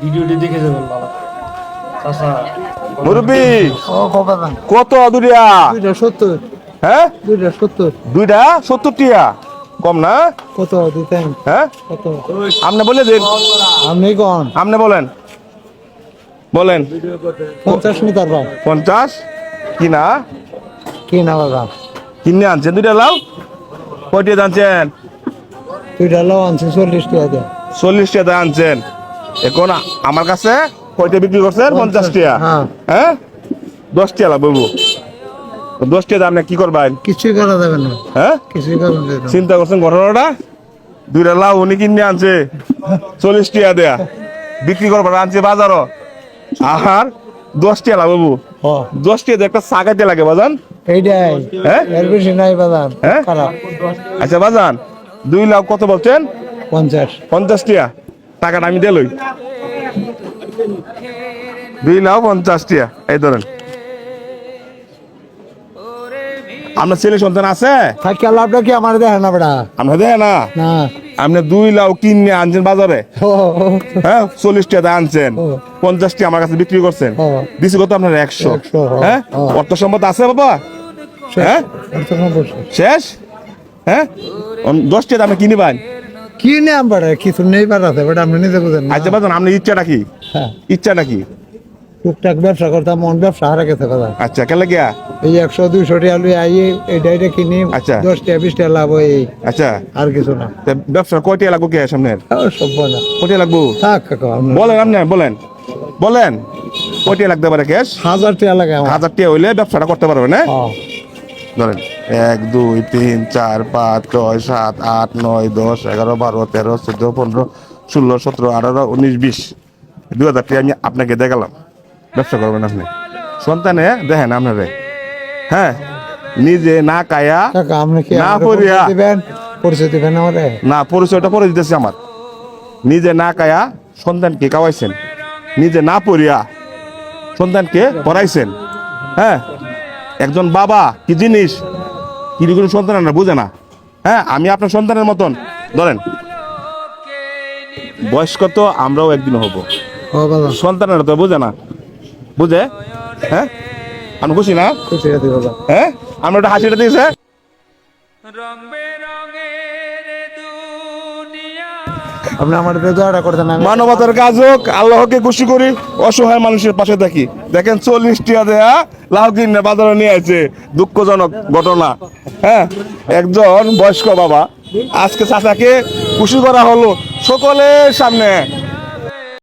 ভিডিওটি দেখে যাবেন ভালো চাচা মুরব্বী কত দুরিয়া দুইটা সত্তর। হ্যাঁ? দুইটা সত্তর। দুইটা? সত্তর টিয়া কম না? কত? দিতেন হ্যাঁ? কত? আপনি বলে দিন। আপনি কোন? আপনি বলেন। বলেন। পঞ্চাশ মিটার বা পঞ্চাশ? কি না? কি না বাবা? কিনে আনছেন? দুইটা লাউ কয়টি আনছেন? দুইটা লাও আনছে চল্লিশ টাকা চল্লিশ টাকা আনছেন। এখন আমার কাছে কয়টা বিক্রি করছেন পঞ্চাশ টিয়া। হ্যাঁ। হ্যাঁ? দশ লাভ বলব দশ টাকা আপনি কি করবেন কিছুই করা যাবে না। হ্যাঁ? কিছুই করা যাবে চিন্তা করছেন ঘটনাটা? দুইটা লাউ উনি কিনে আনছে চল্লিশ টিয়া দেয়া। বিক্রি করবার আনছে বাজারও। আর দশ টাকা লাভ বাবু দশ টাকা দিয়ে একটা সাগাইতে লাগে বাজান। এইটাই। হ্যাঁ? এর বেশি নাই বাজার হ্যাঁ? আচ্ছা বাজান দুই লাখ কত বলছেন? পঞ্চাশ। পঞ্চাশ টাকা টাকাটা আমি দিলই দুই লাখ পঞ্চাশ টাকা এই ধরেন। আপনার ছেলে সন্তান আছে? থাকি লাভটা কি আমার দেখে না বেড়া আমরা দেয় না? না। আপনি দুই লাখ কিনে আনছেন বাজারে? হ্যাঁ চল্লিশ টাকা আনছেন। ও। পঞ্চাশ টাকা আমার কাছে বিক্রি করছেন। দিছি কত আপনার? একশো। হ্যাঁ। অর্থ সম্পদ আছে বাবা? হ্যাঁ? শেষ। হ্যাঁ? অন- দশ টাকা আপনি কিনে পান? কি নেই আমার কিছু নেই বেড়াতে বেটা আপনি নিজে বুঝেন না। আচ্ছা বাজান আপনার ইচ্ছাটা কি? হ্যাঁ। ইচ্ছাটা কি টুকটাক ব্যবসা করতাম মন ব্যবসা হারা গেছে কথা আচ্ছা কেলে গিয়া? এই একশো দুইশো টাকা লুই আই এইটা এটা কিনি আচ্ছা। দশ টাকা বিশ টাকা লাভ এই আচ্ছা। আর কিছু না। ব্যবসা কয় টাকা লাগবো কে সামনের? সব কয় টাকা লাগবো? থাক। বলেন আপনি বলেন। বলেন। কয় টাকা লাগতে পারে ক্যাশ? হাজার টাকা লাগে হাজার টাকা হইলে ব্যবসাটা করতে পারবে হ্যাঁ? ও, ধরেন এক দুই তিন চার পাঁচ ছয় সাত আট নয় দশ এগারো বারো তেরো চোদ্দ পনেরো ষোলো সতেরো আঠারো উনিশ বিশ। দু হাজার টাকা আমি আপনাকে দেখালাম। ব্যবসা করবেন আপনি। সন্তানে দেখেন আপনারে। হ্যাঁ নিজে না কায়া কাকা আপনি কি না দিবেন? পরিচয় দিবেন আমারে? না পরিচয়টা পরে দিতেছে আমার। নিজে না কায়া সন্তানকে কাওয়াইছেন নিজে না পড়িয়া সন্তানকে পড়াইছেন। হ্যাঁ একজন বাবা কি জিনিস? কি কোনো সন্তান না বুঝে না। হ্যাঁ আমি আপনার সন্তানের মতন। ধরেন বয়স্ক তো আমরাও একদিন হব। সন্তানেরা তো বুঝে না। বুঝে? হ্যাঁ? আমি খুশি না? খুশি হ্যাঁ? আমরা ওটা হাসিটা দিয়েছে। আপনি মানবতার কাজ হোক, আল্লাহকে খুশি করি, অসহায় মানুষের পাশে থাকি। দেখেন চল্লিশ টিয়া দেয়া লাউ কিনে বাজারে নিয়ে আছে দুঃখজনক ঘটনা। হ্যাঁ একজন বয়স্ক বাবা, আজকে চাচাকে খুশি করা হলো সকলের সামনে।